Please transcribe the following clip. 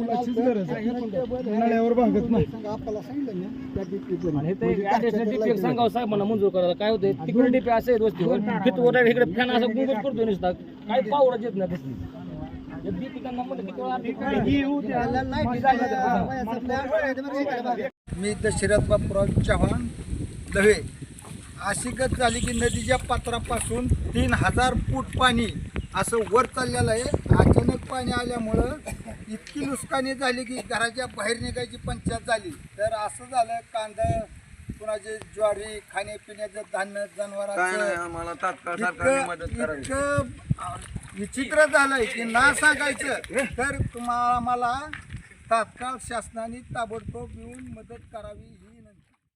मुलाचीच गरज आहे. नळ्यावर भागत नाही. आणि हे ते सांगावं साहेबांना मंजूर करायला. काय होतंय? तिकडे डीपी असे वस्तीवर. तिथं इकडे फॅन असं गुंगच करतो नुसता. काय पावडच येत नाही त्यांना म्हणलं वेळा मी दशरथ बापूराव चव्हाण दहे. अशी गत झाली की नदीच्या पात्रापासून तीन हजार फूट पाणी असं वर चाललेलं आहे. अचानक पाणी आल्यामुळं इतकी नुकसानी झाली की घराच्या बाहेर निघायची पंचायत झाली. तर असं झालं कांदा कुणाचे ज्वारी खाण्यापिण्याचं धान्य जनावरांचं अं, विचित्र झालंय की ना सांगायचं तर तुम्हाला मला तात्काळ शासनाने ताबडतोब येऊन मदत करावी ही विनंती.